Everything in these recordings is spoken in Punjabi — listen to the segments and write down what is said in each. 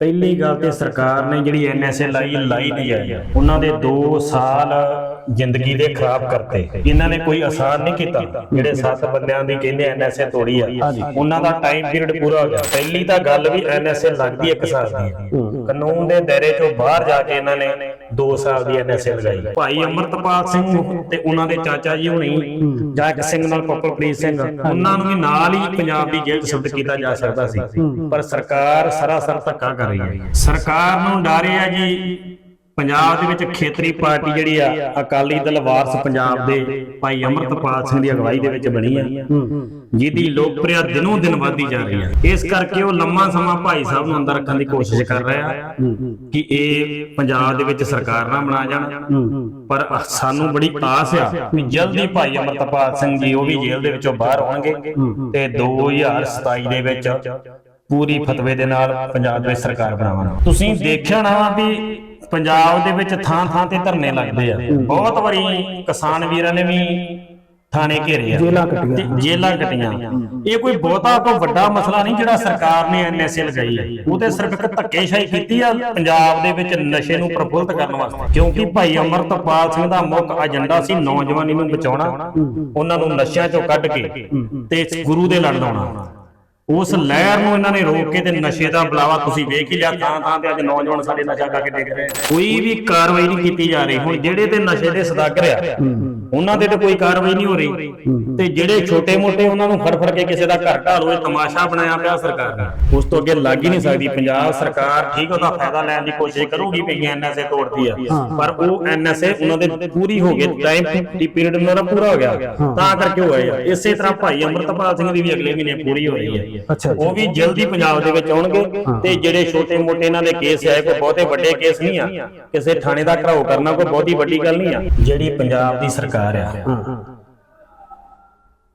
ਪਹਿਲੀ ਗੱਲ ਤੇ ਸਰਕਾਰ ਨੇ ਜਿਹੜੀ ਐਨਐਸਏ ਲਾਈ ਲਾਈ ਨਹੀਂ ਜਾਏ ਉਹਨਾਂ ਦੇ 2 ਸਾਲ ਜ਼ਿੰਦਗੀ ਦੇ ਖਰਾਬ ਕਰਤੇ। ਇਹਨਾਂ ਨੇ ਕੋਈ ਅਸਾਰ ਨਹੀਂ ਕੀਤਾ। ਜਿਹੜੇ ਸੱਤ ਬੰਦਿਆਂ ਦੀ ਕਹਿੰਦੇ ਐਨਐਸਏ ਤੋੜੀ ਆ। ਉਹਨਾਂ ਦਾ ਟਾਈਮ ਪੀਰੀਅਡ ਪੂਰਾ ਹੋ ਗਿਆ। ਪਹਿਲੀ ਤਾਂ ਗੱਲ ਵੀ ਐਨਐਸਏ ਲੱਗਦੀ ਇੱਕ ਸਾਲ ਦੀ। ਹੈ ਕਾਨੂੰਨ ਦੇ ਦਾਇਰੇ ਚੋਂ ਬਾਹਰ ਜਾ ਕੇ ਇਹਨਾਂ ਨੇ 2 ਸਾਲ ਦੀ ਐਨਐਸਏ ਲਗਾਈ। ਭਾਈ ਅਮਰਤਪਾਲ ਸਿੰਘ ਤੇ ਉਹਨਾਂ ਦੇ ਚਾਚਾ ਜੀ ਹੁਣੀ ਜਾਂ ਇੱਕ ਸਿੰਘ ਨਾਲ ਪਪਲਪ੍ਰੀਤ ਸਿੰਘ ਉਹਨਾਂ ਨੂੰ ਵੀ ਨਾਲ ਹੀ ਪੰਜਾਬ ਦੀ ਜੇਲ੍ਹ ਸ਼ਿਫਟ ਕੀਤਾ ਜਾ ਸਕਦਾ ਸੀ। ਪਰ ਸਰਕਾਰ ਸਰਾਸਰ ਧੱਕਾ ਕਰ ਰਹੀ ਹੈ। ਸਰਕਾਰ ਨੂੰ ਡਰ ਹੈ ਜੀ, ਪੰਜਾਬ ਦੇ ਵਿੱਚ ਖੇਤਰੀ ਪਾਰਟੀ ਜਿਹੜੀ ਆ, ਅਕਾਲੀ ਦਲ ਵਾਰਸ ਪੰਜਾਬ ਦੇ ਭਾਈ ਅਮਰਤਪਾਲ ਸਿੰਘ ਦੀ ਅਗਵਾਈ ਦੇ ਵਿੱਚ ਬਣੀ ਆ। ਜਿਹਦੀ ਲੋਕਪ੍ਰਿਯਤਾ ਦਿਨੋਂ ਦਿਨ ਵਧਦੀ ਜਾ ਰਹੀ ਹੈ ਇਸ ਕਰਕੇ ਉਹ ਲੰਮਾ ਸਮਾਂ ਭਾਈ ਸਾਹਿਬ ਨੂੰ ਅੰਦਰ ਰੱਖਣ ਦੀ ਕੋਸ਼ਿਸ਼ ਕਰ ਰਿਹਾ ਕਿ ਇਹ ਪੰਜਾਬ ਦੇ ਵਿੱਚ ਸਰਕਾਰ ਨਾ ਬਣਾ ਜਾਣ। ਪਰ ਸਾਨੂੰ ਬੜੀ ਆਸ ਆ ਕਿ ਜਲਦੀ ਭਾਈ ਅਮਰਤਪਾਲ ਸਿੰਘ ਜੀ ਉਹ ਵੀ ਜੇਲ੍ਹ ਦੇ ਵਿੱਚੋਂ ਬਾਹਰ ਆਉਣਗੇ ਤੇ 2027 ਦੇ ਵਿੱਚ ਪੂਰੀ ਫਤਵੇ ਦੇ ਨਾਲ ਪੰਜਾਬ ਦੇ ਵਿੱਚ ਸਰਕਾਰ ਬਣਾਵਾਂਗੇ ਤੁਸੀਂ ਦੇਖਿਆ ਨਾ ਵਾ ਪੰਜਾਬ ਦੇ ਵਿੱਚ ਥਾਂ ਥਾਂ ਤੇ ਧਰਨੇ ਲੱਗਦੇ ਆ। ਬਹੁਤ ਵਾਰੀ ਕਿਸਾਨ ਵੀਰਾਂ ਨੇ ਵੀ ਥਾਣੇ ਘੇਰੇ ਆ। ਕੱਟੀਆਂ। ਜੇਲਾਂ ਕੱਟੀਆਂ। ਇਹ ਕੋਈ ਬਹੁਤਾ ਕੋਈ ਵੱਡਾ ਮਸਲਾ ਨਹੀਂ ਜਿਹੜਾ ਸਰਕਾਰ ਨੇ ਐਨਐਸਏ ਲਗਾਈ ਹੈ। ਉਹ ਤੇ ਸਿਰਫ ਇੱਕ ਧੱਕੇਸ਼ਾਹੀ ਕੀਤੀ ਆ ਪੰਜਾਬ ਦੇ ਵਿੱਚ ਨਸ਼ੇ ਨੂੰ ਪ੍ਰਫੁੱਲਤ ਕਰਨ ਵਾਸਤੇ। ਕਿਉਂਕਿ ਭਾਈ ਅਮਰਤਪਾਲ ਸਿੰਘ ਦਾ ਮੁੱਖ ਏਜੰਡਾ ਸੀ ਨੌਜਵਾਨੀ ਨੂੰ ਬਚਾਉਣਾ ਉਹਨਾਂ ਨੂੰ ਨਸ਼ਿਆਂ ਚੋਂ ਕੱਢ ਕੇ ਤੇ ਗੁਰੂ ਦੇ ਲੜ ਲਾਉਣਾ। ਉਸ ਲਹਿਰ ਨੂੰ ਇਹਨਾਂ ਨੇ ਰੋਕ ਕੇ ਤੇ ਨਸ਼ੇ ਦਾ ਬੁਲਾਵਾ ਤੁਸੀਂ ਵੇਖ ਹੀ ਲਿਆ ਥਾਂ ਥਾਂ ਤੇ ਅੱਜ ਨੌਜਵਾਨ ਸਾਡੇ ਨਸ਼ਾ ਕਰਕੇ ਡਿੱਗ ਰਹੇ। ਕੋਈ ਵੀ ਕਾਰਵਾਈ ਨਹੀਂ ਕੀਤੀ ਜਾ ਰਹੀ। ਹੁਣ ਜਿਹੜੇ ਤੇ ਨਸ਼ੇ ਦੇ ਸਦਾਗਰ ਆ ਉਹਨਾਂ ਦੇ ਤੇ ਕੋਈ ਕਾਰਵਾਈ ਨਹੀਂ ਹੋ ਰਹੀ। ਤੇ ਜਿਹੜੇ ਛੋਟੇ-ਮੋਟੇ ਉਹਨਾਂ ਨੂੰ ਫੜ ਫੜ ਕੇ ਕਿਸੇ ਦਾ ਘਰ ਢਾਲ ਹੋਏ ਤਮਾਸ਼ਾ ਬਣਾਇਆ ਪਿਆ ਸਰਕਾਰ ਨੇ ਉਸ ਤੋਂ ਅੱਗੇ ਲੱਗ ਹੀ ਨਹੀਂ ਸਕਦੀ। ਪੰਜਾਬ ਸਰਕਾਰ ਠੀਕ ਉਹਦਾ ਫਾਇਦਾ ਲੈਣ ਦੀ ਕੋਸ਼ਿਸ਼ ਕਰੂਗੀ ਵੀ ਐਨਐਸਏ ਤੋੜਦੀ ਆ। ਪਰ ਉਹ ਐਨਐਸਏ ਉਹਨਾਂ ਦੇ ਪੂਰੀ ਹੋ ਗਈ ਟਾਈਮ ਦੀ ਪੀਰੀਅਡ ਉਹਨਾਂ ਦਾ ਪੂਰਾ ਹੋ ਗਿਆ। ਤਾਂ ਕਰਕੇ ਹੋਇਆ ਆ। ਇਸੇ ਤਰ੍ਹਾਂ ਭਾਈ ਅਮਰਤਪਾਲ ਸਿੰਘ ਦੀ ਵੀ ਅਗਲੇ ਮਹੀਨੇ ਪੂਰੀ ਹੋ ਰਹੀ ਹੈ। ਉਹ ਵੀ ਜਲਦੀ ਪੰਜਾਬ ਦੇ ਵਿੱਚ ਆਉਣਗੇ। ਤੇ ਜਿਹੜੇ ਛੋਟੇ-ਮੋਟੇ ਇਹਨਾਂ ਦੇ ਕੇਸ ਹੈ ਕੋਈ ਬਹੁਤੇ ਵੱਡੇ ਕੇਸ ਨਹੀਂ ਆ। ਕਿਸੇ ਥਾਣੇ ਦਾ ਘਰਾਓ ਕਰਨਾ ਕੋਈ ਬਹੁਤੀ ਵੱਡੀ ਗੱਲ ਨਹੀਂ ਆ। ਜਿਹੜੀ ਪੰਜਾਬ ਦੀ ਸਰਕਾਰ ਆ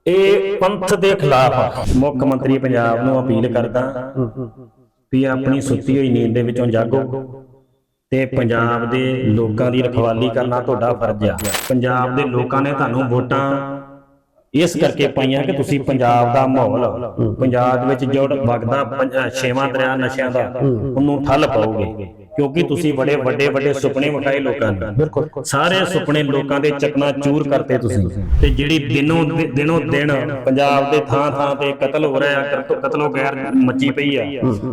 ਇਹ ਪੰਥ ਦੇ ਖਿਲਾਫ ਮੁੱਖ ਮੰਤਰੀ ਪੰਜਾਬ ਨੂੰ ਅਪੀਲ ਕਰਦਾ ਵੀ ਆਪਣੀ ਸੁੱਤੀ ਹੋਈ ਨੀਂਦ ਦੇ ਵਿੱਚੋਂ ਜਾਗੋ ਤੇ ਪੰਜਾਬ ਦੇ ਲੋਕਾਂ ਦੀ ਰਖਵਾਲੀ ਕਰਨਾ ਤੁਹਾਡਾ ਫਰਜ਼ ਆ। ਪੰਜਾਬ ਦੇ ਲੋਕਾਂ ਨੇ ਤੁਹਾਨੂੰ ਵੋਟਾਂ ਇਸ ਕਰਕੇ ਪਾਈਆਂ ਕਿ ਤੁਸੀਂ ਪੰਜਾਬ ਦਾ ਮਾਹੌਲ ਪੰਜਾਬ ਵਿੱਚ ਜੋੜ ਵਗਦਾ, ਪੰਜ- ਛੇਵਾਂ ਦਰਿਆ ਨਸ਼ਿਆਂ ਦਾ, ਉਹਨੂੰ ਠੱਲ ਪਾਓਗੇ। ਕਿਉਂਕਿ ਤੁਸੀਂ ਬੜੇ ਵੱਡੇ ਵੱਡੇ ਸੁਪਨੇ ਵਿਖਾਏ ਲੋਕਾਂ ਨੂੰ ਬਿਲਕੁਲ। ਸਾਰੇ ਸੁਪਨੇ ਲੋਕਾਂ ਦੇ ਚਕਨਾ ਚੂਰ ਕਰਤੇ ਤੁਸੀਂ। ਤੇ ਜਿਹੜੀ ਦਿਨੋਂ ਦਿਨੋਂ ਦਿਨ ਪੰਜਾਬ ਦੇ ਥਾਂ ਥਾਂ ਤੇ ਕਤਲ ਹੋ ਰਿਹਾ ਕਤਲੋ ਗੈਰ ਮੱਚੀ ਪਈ ਆ।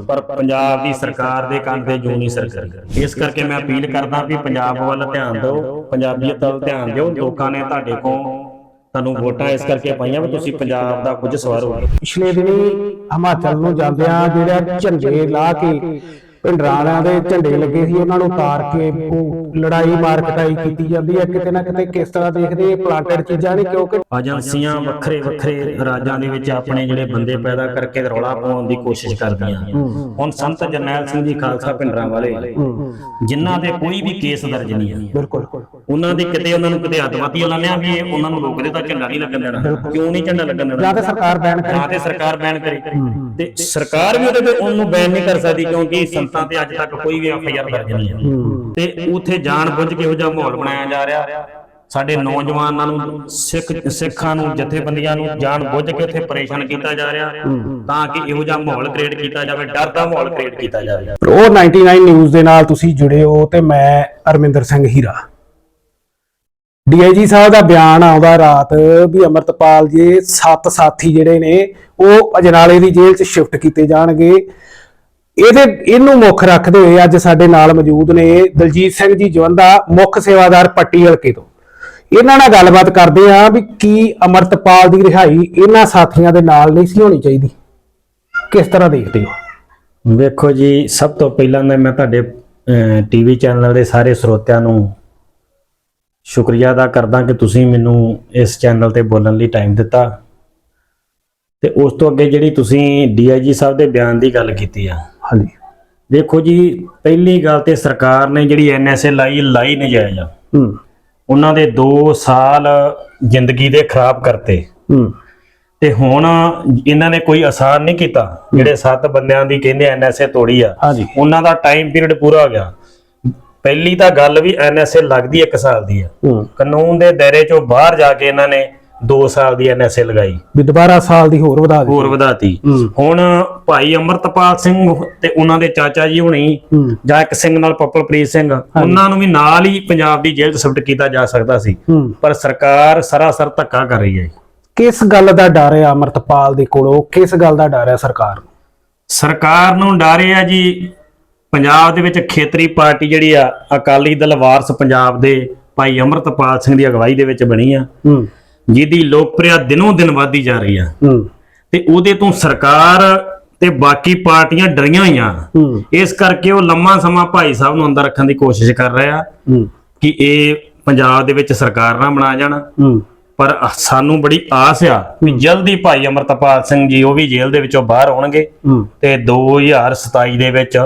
ਪਰ ਪੰਜਾਬ ਦੀ ਸਰਕਾਰ ਦੇ ਕੰਨ ਤੇ ਜੂ ਨਹੀਂ ਸਰਕਾਰ। ਇਸ ਕਰਕੇ ਮੈਂ ਅਪੀਲ ਕਰਦਾ ਵੀ ਪੰਜਾਬ ਵੱਲ ਧਿਆਨ ਦਿਓ ਪੰਜਾਬੀਅਤ ਵੱਲ ਧਿਆਨ ਦਿਓ। ਲੋਕਾਂ ਨੇ ਤੁਹਾਡੇ ਕੋਲ ਤੁਹਾਨੂੰ ਵੋਟਾਂ ਇਸ ਕਰਕੇ ਪਾਈਆਂ ਵੀ ਤੁਸੀਂ ਪੰਜਾਬ ਦਾ ਕੁਝ ਸਵਾਰੋ। ਪਿਛਲੇ ਦਿਨੀ ਹਿਮਾਚਲ ਨੂੰ ਜਾਂਦਿਆਂ ਜਿਹੜਾ ਝੰਡੇ ਲਾ ਕੇ ਪਿੰਡਰਾਲਿਆਂ ਦੇ ਝੰਡੇ ਲੱਗੇ ਸੀ ਉਹਨਾਂ ਨੂੰ ਉਤਾਰ ਕੇ ਉਹ ਲੜਾਈ ਮਾਰ ਕਟਾਈ ਕੀਤੀ ਜਾਂਦੀ ਹੈ। ਕਿਤੇ ਨਾ ਕਿਤੇ ਕਿਸ ਤਰ੍ਹਾਂ ਦੇਖਦੇ ਇਹ ਪਲਾਂਟਡ ਚੀਜ਼ਾਂ ਨਹੀਂ ਕਿਉਂਕਿ ਏਜੰਸੀਆਂ ਵੱਖਰੇ ਵੱਖਰੇ ਰਾਜਾਂ ਦੇ ਵਿੱਚ ਆਪਣੇ ਜਿਹੜੇ ਬੰਦੇ ਪੈਦਾ ਕਰਕੇ ਰੌਲਾ ਪਾਉਣ ਦੀ ਕੋਸ਼ਿਸ਼ ਕਰਦੀਆਂ। ਹੁਣ ਸੰਤ ਜਰਨੈਲ ਸਿੰਘ ਜੀ ਖਾਲਸਾ ਪਿੰਡਰਾਂ ਵਾਲੇ ਜਿਨ੍ਹਾਂ ਦੇ ਕੋਈ ਵੀ ਕੇਸ ਦਰਜ ਨਹੀਂ ਹੈ। ਬਿਲਕੁਲ। ਉਹਨਾਂ ਦੇ ਕਿਤੇ ਉਹਨਾਂ ਨੂੰ ਕਿਤੇ ਅੱਤਵਾਦੀ ਲਾਣਿਆ ਵੀ ਇਹ ਉਹਨਾਂ ਨੂੰ ਰੋਕਦੇ ਤਾਂ ਝੰਡਾ ਨਹੀਂ ਲੱਗਣ ਦੇਣਾ। ਕਿਉਂ ਨਹੀਂ ਝੰਡਾ ਲੱਗਣ ਦੇਣਾ? ਜਾਂ ਤੇ ਸਰਕਾਰ ਬੈਨ ਕਰੇ। ਜਾਂ ਤੇ ਸਰਕਾਰ ਬੈਨ ਕਰੇ। ਤੇ ਸਰਕਾਰ ਵੀ ਉਹਦੇ ਤੇ ਉਹਨੂੰ ਬੈਨ ਨਹੀਂ ਕਰ ਸਕਦੀ ਕਿਉਂਕਿ ਸੰਤਾਂ ਤੇ ਅੱਜ ਤੱਕ ਕੋਈ ਵੀ ਐਫਆਈਆਰ ਦਰਜ ਨਹੀਂ ਹੈ। ਤੇ ਉਥੇ ਜਾਣ ਬੁੱਝ ਕੇ ਇਹੋ ਜਿਹਾ ਮਾਹੌਲ ਬਣਾਇਆ ਜਾ ਰਿਹਾ। ਸਾਡੇ ਨੌਜਵਾਨਾਂ ਨੂੰ ਸਿੱਖ ਸਿੱਖਾਂ ਨੂੰ ਜਥੇਬੰਦੀਆਂ ਨੂੰ ਜਾਣ ਬੁੱਝ ਕੇ ਉੱਥੇ ਪਰੇਸ਼ਾਨ ਕੀਤਾ ਜਾ ਰਿਹਾ। ਤਾਂ ਕਿ ਇਹੋ ਜਿਹਾ ਮਾਹੌਲ ਕ੍ਰੀਏਟ ਕੀਤਾ ਜਾਵੇ ਡਰ ਦਾ ਮਾਹੌਲ ਕ੍ਰੀਏਟ ਕੀਤਾ ਜਾਵੇ। ਉਹ 99 ਨਿਊਜ਼ ਦੇ ਨਾਲ ਤੁਸੀਂ ਜੁੜੇ ਹੋ ਤੇ ਮੈਂ ਅਰਮਿੰਦਰ ਸਿੰਘ ਹੀਰਾ। ਡੀਆਈਜੀ ਸਾਹਿਬ ਦਾ ਬਿਆਨ ਆਉਂਦਾ ਰਾਤ ਵੀ ਅਮਰਤਪਾਲ ਜੀ, ਸੱਤ ਸਾਥੀ ਜਿਹੜੇ ਨੇ, ਉਹ ਅਜਨਾਲੇ ਦੀ ਜੇਲ੍ਹ 'ਚ ਸ਼ਿਫਟ ਕੀਤੇ ਜਾਣਗੇ। ਇਹਦੇ, ਇਹਨੂੰ ਮੁੱਖ ਰੱਖਦੇ ਹੋਏ ਅੱਜ ਸਾਡੇ ਨਾਲ ਮੌਜੂਦ ਨੇ ਦਲਜੀਤ ਸਿੰਘ ਜੀ ਜਵੰਦਾ ਮੁੱਖ ਸੇਵਾਦਾਰ ਪੱਟੀ ਹਲਕੇ ਤੋਂ। ਇਹਨਾਂ ਨਾਲ ਗੱਲਬਾਤ ਕਰਦੇ ਆ ਵੀ ਕੀ ਅਮਰਤਪਾਲ ਦੀ ਰਿਹਾਈ ਇਹਨਾਂ ਸਾਥੀਆਂ ਦੇ ਨਾਲ ਨਹੀਂ ਸੀ ਹੋਣੀ ਚਾਹੀਦੀ। ਕਿਸ ਤਰ੍ਹਾਂ ਦੇਖਦੇ ਹੋ? ਵੇਖੋ ਜੀ, ਸਭ ਤੋਂ ਪਹਿਲਾਂ ਤਾਂ ਮੈਂ ਤੁਹਾਡੇ ਟੀਵੀ ਚੈਨਲ ਦੇ ਸਾਰੇ ਸਰੋਤਿਆਂ ਨੂੰ ਸ਼ੁਕਰੀਆ ਅਦਾ ਕਰਦਾ ਕਿ ਤੁਸੀਂ ਮੈਨੂੰ ਇਸ ਚੈਨਲ ਤੇ ਬੋਲਣ ਲਈ ਟਾਈਮ ਦਿੱਤਾ। ਤੇ ਉਸ ਤੋਂ ਅੱਗੇ ਜਿਹੜੀ ਤੁਸੀਂ ਡੀਆਈਜੀ ਸਾਹਿਬ ਦੇ ਬਿਆਨ ਦੀ ਗੱਲ ਕੀਤੀ ਆ। ਹਾਂਜੀ। ਦੇਖੋ ਜੀ ਪਹਿਲੀ ਗੱਲ ਤੇ ਸਰਕਾਰ ਨੇ ਜਿਹੜੀ ਐਨਐਸਏ ਲਾਈ ਲਾਈ ਨਜਾਇਜ਼ ਆ। ਹੂੰ। ਉਹਨਾਂ ਦੇ 2 ਸਾਲ ਜ਼ਿੰਦਗੀ ਦੇ ਖਰਾਬ ਕਰਤੇ। ਹੂੰ। ਤੇ ਹੁਣ ਇਹਨਾਂ ਨੇ ਕੋਈ ਅਸਾਰ ਨਹੀਂ ਕੀਤਾ। ਜਿਹੜੇ ਸੱਤ ਬੰਦਿਆਂ ਦੀ ਕਹਿੰਦੇ ਐਨਐਸਏ ਤੋੜੀ ਆ। ਹਾਂਜੀ। ਉਹਨਾਂ ਦਾ ਟਾਈਮ ਪੀਰੀਅਡ ਪੂਰਾ ਹੋ ਗਿਆ। ਪਹਿਲੀ ਤਾਂ ਗੱਲ ਵੀ ਐਨਐਸਏ ਲੱਗਦੀ ਇੱਕ ਸਾਲ ਦੀ ਆ। ਹੂੰ। ਕਾਨੂੰਨ ਦੇ ਦਾਇਰੇ ਚੋਂ ਬਾਹਰ ਜਾ ਕੇ ਇਹਨਾਂ ਨੇ 2 ਸਾਲ ਦੀ ਐਨਐਸਏ ਲਗਾਈ। ਵੀ ਦੁਬਾਰਾ ਸਾਲ ਦੀ ਹੋਰ ਵਧਾ ਦੇ ਹੋਰ ਵਧਾਤੀ। ਹੂੰ। ਹੁਣ ਭਾਈ ਅਮਰਤਪਾਲ ਸਿੰਘ ਤੇ ਉਹਨਾਂ ਦੇ ਚਾਚਾ ਜੀ ਹੁਣੀ ਹੂੰ। ਜਾਂ ਇੱਕ ਸਿੰਘ ਨਾਲ ਪਪਲਪ੍ਰੀਤ ਸਿੰਘ ਉਹਨਾਂ ਨੂੰ ਵੀ ਨਾਲ ਹੀ ਪੰਜਾਬ ਦੀ ਜੇਲ੍ਹ 'ਚ ਸ਼ਿਫਟ ਕੀਤਾ ਜਾ ਸਕਦਾ ਸੀ। ਹੂੰ। ਪਰ ਸਰਕਾਰ ਸਰਾਸਰ ਧੱਕਾ ਕਰ ਰਹੀ ਹੈ। ਕਿਸ ਗੱਲ ਦਾ ਡਰ ਹੈ ਅਮਰਤਪਾਲ ਦੇ ਕੋਲੋਂ? ਕਿਸ ਗੱਲ ਦਾ ਡਰ ਹੈ ਸਰਕਾਰ ਨੂੰ? ਸਰਕਾਰ ਨੂੰ ਡਰ ਆ ਜੀ ਪੰਜਾਬ ਦੇ ਵਿੱਚ ਖੇਤਰੀ ਪਾਰਟੀ ਜਿਹੜੀ ਆ ਅਕਾਲੀ ਦਲ ਵਾਰਸ ਪੰਜਾਬ ਦੇ ਭਾਈ ਅਮਰਤਪਾਲ ਸਿੰਘ ਦੀ ਅਗਵਾਈ ਦੇ ਵਿੱਚ ਬਣੀ ਆ। ਹੂੰ। ਜਿਹਦੀ ਲੋਕਪ੍ਰਿਯਤਾ ਦਿਨੋਂ ਦਿਨ ਵਧਦੀ ਜਾ ਰਹੀ ਆ। ਹੂੰ। ਤੇ ਉਹਦੇ ਤੋਂ ਸਰਕਾਰ ਤੇ ਬਾਕੀ ਪਾਰਟੀਆਂ ਡਰੀਆਂ ਹੋਈਆਂ। ਇਸ ਕਰਕੇ ਉਹ ਲੰਮਾ ਸਮਾਂ ਭਾਈ ਸਾਹਿਬ ਨੂੰ ਅੰਦਰ ਰੱਖਣ ਦੀ ਕੋਸ਼ਿਸ਼ ਕਰ ਰਹੇ। ਕਿ ਇਹ ਪੰਜਾਬ ਦੇ ਵਿੱਚ ਸਰਕਾਰ ਨਾ ਬਣਾ ਜਾਣ। ਪਰ ਸਾਨੂੰ ਬੜੀ ਆਸ ਆ ਵੀ ਜਲਦੀ ਭਾਈ ਅਮਰਤਪਾਲ ਸਿੰਘ ਜੀ ਉਹ ਵੀ ਜੇਲ੍ਹ ਦੇ ਵਿੱਚੋਂ ਬਾਹਰ ਆਉਣਗੇ। ਤੇ 2027 ਦੇ ਵਿੱਚ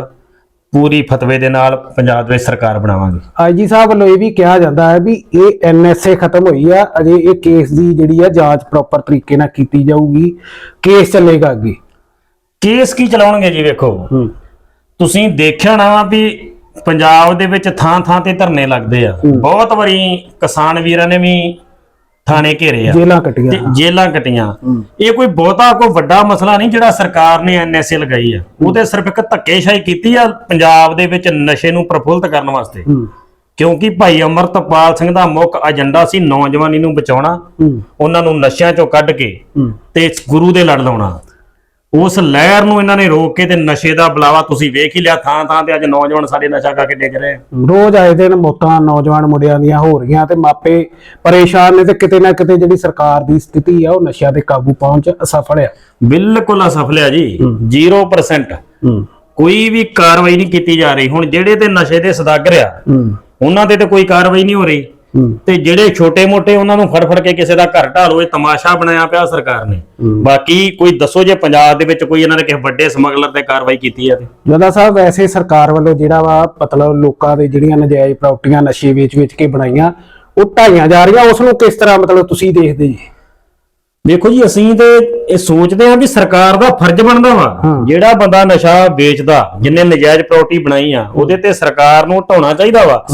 ਪੂਰੀ ਫਤਵੇ ਦੇ ਨਾਲ ਪੰਜਾਬ ਦੇ ਵਿੱਚ ਸਰਕਾਰ ਬਣਾਵਾਂਗੇ। ਆਈਜੀ ਸਾਹਿਬ ਵੱਲੋਂ ਇਹ ਵੀ ਕਿਹਾ ਜਾਂਦਾ ਹੈ ਵੀ ਇਹ ਐਨਐਸਏ ਖਤਮ ਹੋਈ ਆ ਅਜੇ ਇਹ ਕੇਸ ਦੀ ਜਿਹੜੀ ਆ ਜਾਂਚ ਪ੍ਰੋਪਰ ਤਰੀਕੇ ਨਾਲ ਕੀਤੀ ਜਾਊਗੀ। ਕੇਸ ਚੱਲੇਗਾ ਅੱਗੇ। ਕੇਸ ਕੀ ਚਲਾਉਣਗੇ ਜੀ ਵੇਖੋ। ਤੁਸੀਂ ਦੇਖਿਆ ਨਾ ਵੀ ਪੰਜਾਬ ਦੇ ਵਿੱਚ ਥਾਂ ਥਾਂ ਤੇ ਧਰਨੇ ਲੱਗਦੇ ਆ। ਬਹੁਤ ਵਾਰੀ ਕਿਸਾਨ ਵੀਰਾਂ ਨੇ ਵੀ ਥਾਣੇ ਘੇਰੇ ਆ। ਜੇਲਾਂ ਕੱਟੀਆਂ। ਤੇ ਜੇਲਾਂ ਕਟੀਆਂ। ਇਹ ਕੋਈ ਬਹੁਤਾ ਕੋਈ ਵੱਡਾ ਮਸਲਾ ਨਹੀਂ ਜਿਹੜਾ ਸਰਕਾਰ ਨੇ ਐਨਐਸਏ ਲਗਾਈ ਆ। ਉਹ ਤੇ ਸਿਰਫ ਇੱਕ ਧੱਕੇਸ਼ਾਹੀ ਕੀਤੀ ਆ ਪੰਜਾਬ ਦੇ ਵਿੱਚ ਨਸ਼ੇ ਨੂੰ ਪ੍ਰਫੁੱਲਤ ਕਰਨ ਵਾਸਤੇ। ਕਿਉਂਕਿ ਭਾਈ ਅਮਰਤਪਾਲ ਸਿੰਘ ਦਾ ਮੁੱਖ ਏਜੰਡਾ ਸੀ ਨੌਜਵਾਨੀ ਨੂੰ ਬਚਾਉਣਾ। ਉਹਨਾਂ ਨੂੰ ਨਸ਼ਿਆਂ ਚੋਂ ਕੱਢ ਕੇ ਤੇ ਗੁਰੂ ਦੇ ਲੜ ਲਾਉਣਾ। ਉਸ ਲਹਿਰ ਨੂੰ ਇਹਨਾਂ ਨੇ ਰੋਕ ਕੇ ਤੇ ਨਸ਼ੇ ਦਾ ਬੁਲਾਵਾ ਤੁਸੀਂ ਵੇਖ ਹੀ ਲਿਆ ਥਾਂ ਥਾਂ ਤੇ ਅੱਜ ਨੌਜਵਾਨ ਸਾਡੇ ਨਸ਼ਾ ਕਰਕੇ ਡਿੱਗ ਰਹੇ ਆ। ਰੋਜ਼ ਆਏ ਦਿਨ ਮੌਤਾਂ ਨੌਜਵਾਨ ਮੁੰਡਿਆਂ ਦੀਆਂ ਹੋ ਰਹੀਆਂ ਤੇ ਮਾਪੇ ਪਰੇਸ਼ਾਨ ਨੇ ਤੇ ਕਿਤੇ ਨਾ ਕਿਤੇ ਜਿਹੜੀ ਸਰਕਾਰ ਦੀ ਸਥਿਤੀ ਆ ਉਹ ਨਸ਼ਿਆਂ ਤੇ ਕਾਬੂ ਪਾਉਣ ਚ ਅਸਫਲ ਆ। ਬਿਲਕੁਲ ਅਸਫਲ ਆ ਜੀ। 0% ਹੂੰ। ਕੋਈ ਵੀ ਕਾਰਵਾਈ ਨਹੀਂ ਕੀਤੀ ਜਾ ਰਹੀ। ਹੁਣ ਜਿਹੜੇ ਤੇ ਨਸ਼ੇ ਦੇ ਸਦਾਗਰ ਆ ਉਹਨਾਂ ਤੇ ਤੇ ਕੋਈ ਕਾਰਵਾਈ ਨਹੀਂ ਹੋ ਰਹੀ। ਤੇ ਜਿਹੜੇ ਛੋਟੇ-ਮੋਟੇ ਉਹਨਾਂ ਨੂੰ ਫੜ ਫੜ ਕੇ ਕਿਸੇ ਦਾ ਘਰ ਢਾਲੋ ਇਹ ਤਮਾਸ਼ਾ ਬਣਾਇਆ ਪਿਆ ਸਰਕਾਰ ਨੇ। ਬਾਕੀ ਕੋਈ ਦੱਸੋ ਜੇ ਪੰਜਾਬ ਦੇ ਵਿੱਚ ਕੋਈ ਇਹਨਾਂ ਨੇ ਕਿਸੇ ਵੱਡੇ ਸਮਗਲਰ ਤੇ ਕਾਰਵਾਈ ਕੀਤੀ ਹੈ ਤੇ। ਜਦਾ ਸਾਹਿਬ ਵੈਸੇ ਸਰਕਾਰ ਵੱਲੋਂ ਜਿਹੜਾ ਵਾ ਮਤਲਬ ਲੋਕਾਂ ਦੇ ਜਿਹੜੀਆਂ ਨਜਾਇਜ਼ ਪ੍ਰਾਪਰਟੀਆਂ ਨਸ਼ੇ ਵੇਚ-ਵੇਚ ਕੇ ਬਣਾਈਆਂ ਉਹ ਢਾਈਆਂ ਜਾ ਰਹੀਆਂ ਉਸ ਨੂੰ ਕਿਸ ਤਰ੍ਹਾਂ ਮਤਲਬ ਤੁਸੀਂ ਦੇਖਦੇ ਜੀ? ਦੇਖੋ ਜੀ ਅਸੀਂ ਤੇ ਇਹ ਸੋਚਦੇ ਹਾਂ ਵੀ ਸਰਕਾਰ ਦਾ ਫਰਜ਼ ਬਣਦਾ ਵਾ। ਜਿਹੜਾ ਬੰਦਾ ਨਸ਼ਾ ਵੇਚਦਾ ਜਿੰਨੇ ਨਜਾਇਜ਼ ਪ੍ਰਾਪਰਟੀ ਬਣਾਈ ਆ ਉਹਦੇ ਤੇ ਸਰਕਾਰ ਨੂੰ ਢਾਉਣਾ ਚਾਹੀਦਾ ਵਾ।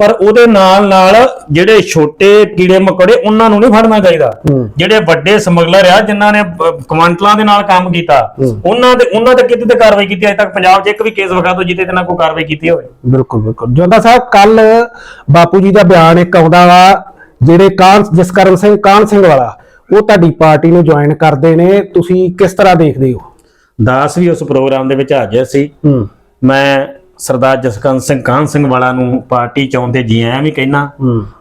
ਪਰ ਉਹਦੇ ਨਾਲ ਨਾਲ ਜਿਹੜੇ ਛੋਟੇ ਕੀੜੇ ਮਕੌੜੇ ਉਹਨਾਂ ਨੂੰ ਨਹੀਂ ਫੜਨਾ ਚਾਹੀਦਾ। ਜਿਹੜੇ ਵੱਡੇ ਸਮਗਲਰ ਆ ਜਿਨ੍ਹਾਂ ਨੇ ਕੁਆਂਟਲਾਂ ਦੇ ਨਾਲ ਕੰਮ ਕੀਤਾ ਉਹਨਾਂ ਦੇ ਉਹਨਾਂ ਤੇ ਕਿਤੇ ਤੇ ਕਾਰਵਾਈ ਕੀਤੀ ਅਜੇ ਤੱਕ ਪੰਜਾਬ 'ਚ ਇੱਕ ਵੀ ਕੇਸ ਵਿਖਾ ਦਿਓ ਜਿੱਤੇ ਤੇ ਨਾ ਕੋਈ ਕਾਰਵਾਈ ਕੀਤੀ ਹੋਵੇ। ਬਿਲਕੁਲ ਬਿਲਕੁਲ। ਜੋਦਾ ਸਾਹਿਬ ਕੱਲ ਬਾਪੂ ਜੀ ਦਾ ਬਿਆਨ ਇੱਕ ਆਉਂਦਾ ਵਾ ਜਿਹੜੇ ਕਾਨ ਜਸਕਰਨ ਸਿੰਘ ਕਾਨ ਸਿੰਘ ਵਾਲਾ ਉਹ ਤੁਹਾਡੀ ਪਾਰਟੀ ਨੂੰ ਜੁਆਇਨ ਕਰਦੇ ਨੇ ਤੁਸੀਂ ਕਿਸ ਤਰ੍ਹਾਂ ਦੇਖਦੇ ਹੋ? ਦਾਸ ਵੀ ਉਸ ਪ੍ਰੋਗਰਾਮ ਦੇ ਵਿੱਚ ਹਾਜ਼ਰ ਸੀ। ਮੈਂ ਸਰਦਾਰ ਜਸਕੰਤ ਸਿੰਘ ਕਾਹਨ ਸਿੰਘ ਵਾਲਾ ਨੂੰ ਪਾਰਟੀ ਤੇ ਜੀ ਆਇਆਂ ਵੀ ਕਹਿਣਾ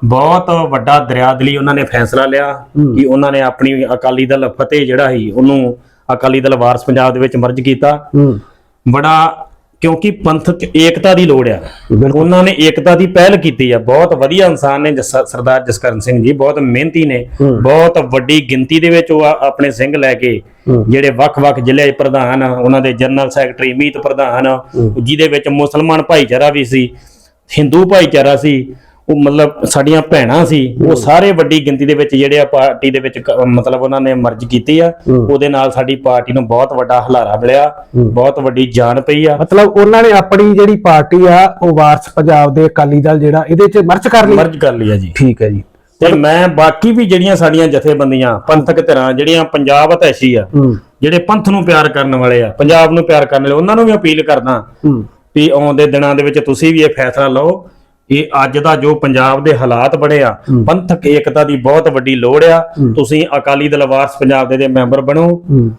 ਬਹੁਤ ਵੱਡਾ ਦਰਿਆਦਲੀ ਉਹਨਾਂ ਨੇ ਫੈਸਲਾ ਲਿਆ ਕਿ ਉਹਨਾਂ ਨੇ ਆਪਣੀ ਅਕਾਲੀ ਦਲ ਫਤਿਹ ਜਿਹੜਾ ਸੀ ਉਹਨੂੰ ਅਕਾਲੀ ਦਲ ਵਾਰਸ ਪੰਜਾਬ ਦੇ ਵਿੱਚ ਮਰਜ ਕੀਤਾ। ਬੜਾ ਕਿਉਂਕਿ ਪੰਥਕ ਏਕਤਾ ਦੀ ਲੋੜ ਆ। ਉਹਨਾਂ ਨੇ ਏਕਤਾ ਦੀ ਪਹਿਲ ਕੀਤੀ ਆ। ਬਹੁਤ ਵਧੀਆ ਇਨਸਾਨ ਨੇ ਜਸ- ਸਰਦਾਰ ਜਸਕਰਨ ਸਿੰਘ ਜੀ ਬਹੁਤ ਮਿਹਨਤੀ ਨੇ। ਬਹੁਤ ਵੱਡੀ ਗਿਣਤੀ ਦੇ ਵਿੱਚ ਉਹ ਆਪਣੇ ਸਿੰਘ ਲੈ ਕੇ ਜਿਹੜੇ ਵੱਖ-ਵੱਖ ਜ਼ਿਲ੍ਹੇ ਪ੍ਰਧਾਨ ਉਹਨਾਂ ਦੇ ਜਨਰਲ ਸੈਕਟਰੀ ਮੀਤ ਪ੍ਰਧਾਨ ਜਿਹਦੇ ਵਿੱਚ ਮੁਸਲਮਾਨ ਭਾਈਚਾਰਾ ਵੀ ਸੀ ਹਿੰਦੂ ਭਾਈਚਾਰਾ ਸੀ ਉਹ ਮਤਲਬ ਸਾਡੀਆਂ ਭੈਣਾਂ ਸੀ ਉਹ ਸਾਰੇ ਵੱਡੀ ਗਿਣਤੀ ਦੇ ਵਿੱਚ ਜਿਹੜੇ ਆ ਪਾਰਟੀ ਦੇ ਵਿੱਚ ਮਤਲਬ ਉਹਨਾਂ ਨੇ ਮਰਜ ਕੀਤੀ ਆ ਉਹਦੇ ਨਾਲ ਸਾਡੀ ਪਾਰਟੀ ਨੂੰ ਬਹੁਤ ਵੱਡਾ ਹਲਾਰਾ ਮਿਲਿਆ ਬਹੁਤ ਵੱਡੀ ਜਾਨ ਪਈ ਆ। ਮਤਲਬ ਉਹਨਾਂ ਨੇ ਆਪਣੀ ਜਿਹੜੀ ਪਾਰਟੀ ਆ ਉਹ ਵਾਰਸ ਪੰਜਾਬ ਦੇ ਅਕਾਲੀ ਦਲ ਜਿਹੜਾ ਇਹਦੇ ਚ ਮਰਚ ਕਰ ਲਈ? ਮਰਜ ਕਰ ਲਿਆ ਜੀ। ਠੀਕ ਹੈ ਜੀ। ਤੇ ਮੈਂ ਬਾਕੀ ਵੀ ਜਿਹੜੀਆਂ ਸਾਡੀਆਂ ਜਥੇਬੰਦੀਆਂ ਪੰਥਕ ਧਿਰਾਂ ਜਿਹੜੀਆਂ ਪੰਜਾਬ ਹਤੈਸ਼ੀ ਆ ਜਿਹੜੇ ਪੰਥ ਨੂੰ ਪਿਆਰ ਕਰਨ ਵਾਲੇ ਆ ਪੰਜਾਬ ਨੂੰ ਪਿਆਰ ਕਰਨ ਵਾਲੇ ਉਹਨਾਂ ਨੂੰ ਵੀ ਅਪੀਲ ਕਰਦਾ ਵੀ ਆਉਂਦੇ ਦਿਨਾਂ ਦੇ ਵਿੱਚ ਤੁਸੀਂ ਵੀ ਇਹ ਫੈਸਲਾ ਲਓ ਇਹ ਅੱਜ ਦਾ ਜੋ ਪੰਜਾਬ ਦੇ ਹਾਲਾਤ ਬਣੇ ਆ ਪੰਥਕ ਏਕਤਾ ਦੀ ਬਹੁਤ ਵੱਡੀ ਲੋੜ ਆ। ਤੁਸੀਂ ਅਕਾਲੀ ਦਲ ਵਾਰਸ ਪੰਜਾਬ ਦੇ ਦੇ ਮੈਂਬਰ ਬਣੋ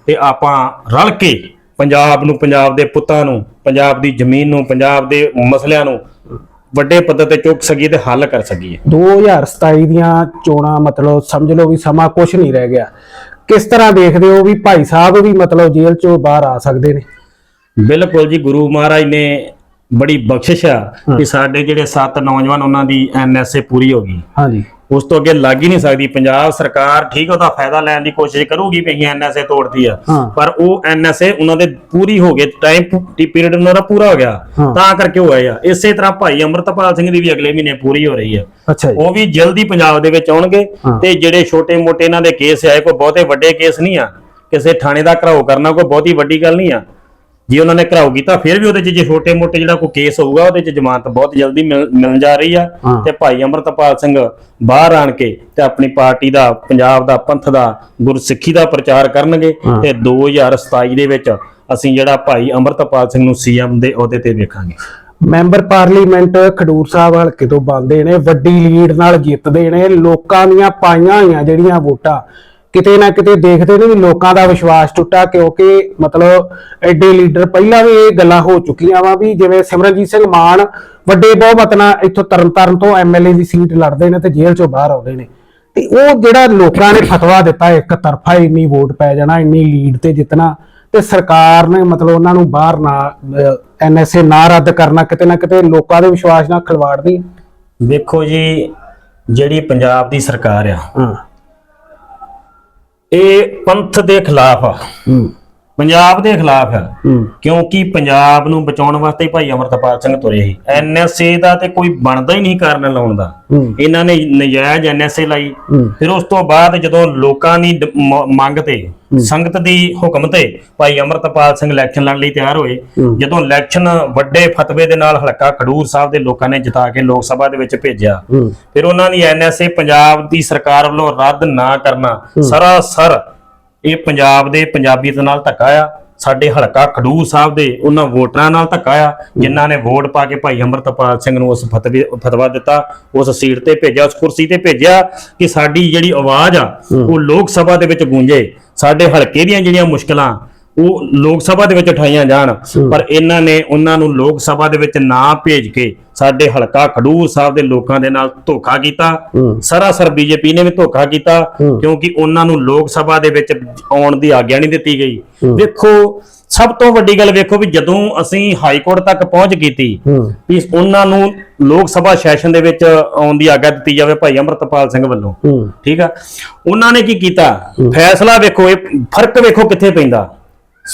ਤੇ ਆਪਾਂ ਰਲ ਕੇ ਪੰਜਾਬ ਨੂੰ ਪੰਜਾਬ ਦੇ ਪੁੱਤਾਂ ਨੂੰ ਪੰਜਾਬ ਦੀ ਜ਼ਮੀਨ ਨੂੰ ਪੰਜਾਬ ਦੇ ਮਸਲਿਆਂ ਨੂੰ ਵੱਡੇ ਪੱਧਰ ਤੇ ਚੁੱਕ ਸਕੀਏ ਤੇ ਹੱਲ ਕਰ ਸਕੀਏ 2027 ਦੀਆਂ ਚੋਣਾਂ ਮਤਲਬ ਸਮਝ ਲਓ ਵੀ ਸਮਾਂ ਕੁਝ ਨਹੀਂ ਰਹਿ ਗਿਆ। ਕਿਸ ਤਰ੍ਹਾਂ ਦੇਖਦੇ ਹੋ ਵੀ ਭਾਈ ਸਾਹਿਬ ਵੀ ਮਤਲਬ ਜੇਲ੍ਹ ਚੋਂ ਬਾਹਰ ਆ ਸਕਦੇ ਨੇ? ਬਿਲਕੁਲ ਜੀ ਗੁਰੂ ਮਹਾਰਾਜ ਨੇ ਬੜੀ ਬਖਸ਼ਿਸ਼ ਆ ਕਿ ਸਾਡੇ ਜਿਹੜੇ ਸੱਤ ਨੌਜਵਾਨ ਉਹਨਾਂ ਦੀ ਐਨਐਸਏ ਪੂਰੀ ਹੋ ਗਈ। ਹਾਂਜੀ। ਉਸ ਤੋਂ ਅੱਗੇ ਲੱਗ ਹੀ ਨਹੀਂ ਸਕਦੀ। ਪੰਜਾਬ ਸਰਕਾਰ ਠੀਕ ਉਹਦਾ ਫਾਇਦਾ ਲੈਣ ਦੀ ਕੋਸ਼ਿਸ਼ ਕਰੂਗੀ ਵੀ ਅਸੀਂ ਐਨਐਸਏ ਤੋੜਦੀ ਆ। ਹਾਂ। ਪਰ ਉਹ ਐਨਐਸਏ ਉਹਨਾਂ ਦੇ ਪੂਰੀ ਹੋ ਗਏ ਟਾਈਮ ਪੀਰੀਅਡ ਉਹਨਾਂ ਦਾ ਪੂਰਾ ਹੋ ਗਿਆ। ਹਾਂ। ਤਾਂ ਕਰਕੇ ਹੋਏ ਆ। ਇਸੇ ਤਰ੍ਹਾਂ ਭਾਈ ਅਮਰਤਪਾਲ ਸਿੰਘ ਦੀ ਵੀ ਅਗਲੇ ਮਹੀਨੇ ਪੂਰੀ ਹੋ ਰਹੀ ਆ। ਅੱਛਾ ਜੀ। ਉਹ ਵੀ ਜਲਦੀ ਪੰਜਾਬ ਦੇ ਵਿੱਚ ਆਉਣਗੇ ਹਾਂ। ਤੇ ਜਿਹੜੇ ਛੋਟੇ-ਮੋਟੇ ਇਹਨਾਂ ਦੇ ਕੇਸ ਆਏ ਕੋਈ ਬਹੁਤੇ ਵੱਡੇ ਕੇਸ ਨਹੀਂ ਆ। ਕਿਸੇ ਥਾਣੇ ਦਾ ਘਰਾਓ ਕਰਨਾ ਕੋਈ ਬਹੁਤੀ ਵੱਡੀ ਗੱਲ ਨਹੀਂ ਆ। ਜੇ ਉਹਨਾਂ ਨੇ ਘਰਾਓ ਕੀਤਾ ਫਿਰ ਵੀ ਉਹਦੇ 'ਚ ਜੇ ਛੋਟੇ-ਮੋਟੇ ਜਿਹੜਾ ਕੋਈ ਕੇਸ ਹੋਊਗਾ ਉਹਦੇ 'ਚ ਜ਼ਮਾਨਤ ਬਹੁਤ ਜਲਦੀ ਮਿਲ- ਮਿਲਣ ਜਾ ਰਹੀ ਆ ਹਾਂ। ਤੇ ਭਾਈ ਅਮਰਤਪਾਲ ਸਿੰਘ ਬਾਹਰ ਆਣ ਕੇ ਤੇ ਆਪਣੀ ਪਾਰਟੀ ਦਾ ਪੰਜਾਬ ਦਾ ਪੰਥ ਦਾ ਗੁਰਸਿੱਖੀ ਦਾ ਪ੍ਰਚਾਰ ਕਰਨਗੇ ਹਾਂ। ਤੇ 2027 ਦੇ ਵਿੱਚ ਅਸੀਂ ਜਿਹੜਾ ਭਾਈ ਅਮਰਤਪਾਲ ਸਿੰਘ ਨੂੰ ਸੀਐਮ ਦੇ ਅਹੁਦੇ ਤੇ ਵੇਖਾਂਗੇ ਮੈਂਬਰ ਪਾਰਲੀਮੈਂਟ ਖਡੂਰ ਸਾਹਿਬ ਹਲਕੇ ਤੋਂ ਬੰਦੇ ਨੇ ਵੱਡੀ ਲੀਡ ਨਾਲ ਜਿੱਤਦੇ ਨੇ ਲੋਕਾਂ ਦੀਆਂ ਪਾਈਆਂ ਹੋਈਆਂ ਜਿਹੜੀਆਂ ਵੋਟਾਂ ਕਿਤੇ ਨਾ ਕਿਤੇ ਦੇਖਦੇ ਨੇ ਵੀ ਲੋਕਾਂ ਦਾ ਵਿਸ਼ਵਾਸ ਟੁੱਟਾ ਕਿਉਂਕਿ ਮਤਲਬ ਐਡੇ ਲੀਡਰ ਪਹਿਲਾਂ ਵੀ ਇਹ ਗੱਲਾਂ ਹੋ ਚੁੱਕੀਆਂ ਵਾ ਵੀ ਜਿਵੇਂ ਸਿਮਰਨਜੀਤ ਸਿੰਘ ਮਾਨ ਵੱਡੇ ਬਹੁਮਤ ਨਾਲ ਇੱਥੋਂ ਤਰਨਤਾਰਨ ਤੋਂ ਐਮਐਲਏ ਦੀ ਸੀਟ ਲੜਦੇ ਨੇ ਤੇ ਜੇਲ੍ਹ ਚੋਂ ਬਾਹਰ ਆਉਂਦੇ ਨੇ। ਤੇ ਉਹ ਜਿਹੜਾ ਲੋਕਾਂ ਨੇ ਫਤਵਾ ਦਿੱਤਾ ਇੱਕ ਤਰਫਾ ਇੰਨੀ ਵੋਟ ਪੈ ਜਾਣਾ ਇੰਨੀ ਲੀਡ ਤੇ ਜਿੱਤਣਾ ਤੇ ਸਰਕਾਰ ਨੇ ਮਤਲਬ ਉਹਨਾਂ ਨੂੰ ਬਾਹਰ ਨਾ ਐਨਐਸਏ ਨਾ ਰੱਦ ਕਰਨਾ ਕਿਤੇ ਨਾ ਕਿਤੇ ਲੋਕਾਂ ਦੇ ਵਿਸ਼ਵਾਸ ਨਾਲ ਖਿਲਵਾੜਦੀ ਵੇਖੋ ਜੀ ਜਿਹੜੀ ਪੰਜਾਬ ਦੀ ਸਰਕਾਰ ਆ ਹਾਂ। ਇਹ ਪੰਥ ਦੇ ਖਿਲਾਫ ਆ। ਪੰਜਾਬ ਦੇ ਖਿਲਾਫ ਹੂੰ। ਕਿਉਂਕਿ ਪੰਜਾਬ ਨੂੰ ਬਚਾਉਣ ਵਾਸਤੇ ਭਾਈ ਅਮਰਤਪਾਲ ਸਿੰਘ ਤੁਰੇ ਸੀ। ਐਨਐਸਏ ਦਾ ਤੇ ਕੋਈ ਬਣਦਾ ਹੀ ਨਹੀਂ ਕਾਰਨ ਲਾਉਣ ਦਾ। ਇਹਨਾਂ ਨੇ ਨਜਾਇਜ਼ ਐਨਐਸਏ ਲਾਈ। ਫਿਰ ਉਸ ਤੋਂ ਬਾਅਦ ਜਦੋਂ ਲੋਕਾਂ ਦੀ ਮੰਗ ਤੇ ਸੰਗਤ ਦੀ ਹੁਕਮ ਤੇ ਭਾਈ ਅਮਰਤਪਾਲ ਸਿੰਘ ਇਲੈਕਸ਼ਨ ਲੜਨ ਲਈ ਤਿਆਰ ਹੋਏ। ਜਦੋਂ ਇਲੈਕਸ਼ਨ ਵੱਡੇ ਫਤਵੇ ਦੇ ਨਾਲ ਹਲਕਾ ਖਡੂਰ ਸਾਹਿਬ ਦੇ ਲੋਕਾਂ ਨੇ ਜਿਤਾ ਕੇ ਲੋਕ ਸਭਾ ਦੇ ਵਿੱਚ ਭੇਜਿਆ। ਫਿਰ ਉਹਨਾਂ ਦੀ ਐਨਐਸਏ ਪੰਜਾਬ ਦੀ ਸਰਕਾਰ ਵੱਲੋਂ ਰੱਦ ਨਾ ਕਰਨਾ ਸਰਾਸਰ ਇਹ ਪੰਜਾਬ ਦੇ ਪੰਜਾਬੀਅਤ ਨਾਲ ਧੱਕਾ ਆ, ਸਾਡੇ ਹਲਕਾ ਖਡੂਰ ਸਾਹਿਬ ਦੇ ਉਹਨਾਂ ਵੋਟਰਾਂ ਨਾਲ ਧੱਕਾ ਆ, ਜਿਨ੍ਹਾਂ ਨੇ ਵੋਟ ਪਾ ਕੇ ਭਾਈ ਅੰਮ੍ਰਿਤਪਾਲ ਸਿੰਘ ਨੂੰ ਉਸ ਫਤਵੇ, ਫਤਵਾ ਦਿੱਤਾ, ਉਸ ਸੀਟ ਤੇ ਭੇਜਿਆ, ਉਸ ਕੁਰਸੀ ਤੇ ਭੇਜਿਆ ਕਿ ਸਾਡੀ ਜਿਹੜੀ ਆਵਾਜ਼ ਆ, ਉਹ ਲੋਕ ਸਭਾ ਦੇ ਵਿੱਚ ਗੂੰਜੇ, ਸਾਡੇ ਹਲਕੇ ਦੀਆਂ ਜਿਹੜੀਆਂ ਮੁਸ਼ਕਲਾਂ ਉਹ ਲੋਕ ਸਭਾ ਦੇ ਵਿੱਚ ਉਠਾਈਆਂ ਜਾਣ ਪਰ ਇਹਨਾਂ ਨੇ ਉਹਨਾਂ ਨੂੰ ਲੋਕ ਸਭਾ ਦੇ ਵਿੱਚ ਨਾ ਭੇਜ ਕੇ ਸਾਡੇ ਹਲਕਾ ਖਡੂਰ ਸਾਹਿਬ ਦੇ ਲੋਕਾਂ ਦੇ ਨਾਲ ਧੋਖਾ ਕੀਤਾ। ਸਰਾਸਰ ਬੀਜੇਪੀ ਨੇ ਵੀ ਧੋਖਾ ਕੀਤਾ। ਕਿਉਂਕਿ ਉਹਨਾਂ ਨੂੰ ਲੋਕ ਸਭਾ ਦੇ ਵਿੱਚ ਆਉਣ ਦੀ ਆਗਿਆ ਨਹੀਂ ਦਿੱਤੀ ਗਈ। ਵੇਖੋ ਸਭ ਤੋਂ ਵੱਡੀ ਗੱਲ ਵੇਖੋ ਵੀ ਜਦੋਂ ਅਸੀਂ ਹਾਈ ਕੋਰਟ ਤੱਕ ਪਹੁੰਚ ਕੀਤੀ ਵੀ ਉਹਨਾਂ ਨੂੰ ਲੋਕ ਸਭਾ ਸੈਸ਼ਨ ਦੇ ਵਿੱਚ ਆਉਣ ਦੀ ਆਗਿਆ ਦਿੱਤੀ ਜਾਵੇ ਭਾਈ ਅਮਰਤਪਾਲ ਸਿੰਘ ਵੱਲੋਂ। ਠੀਕ ਆ? ਉਹਨਾਂ ਨੇ ਕੀ ਕੀਤਾ? ਫੈਸਲਾ ਵੇਖੋ ਇਹ ਫ਼ਰਕ ਵੇਖੋ ਕਿੱਥੇ ਪੈਂਦਾ।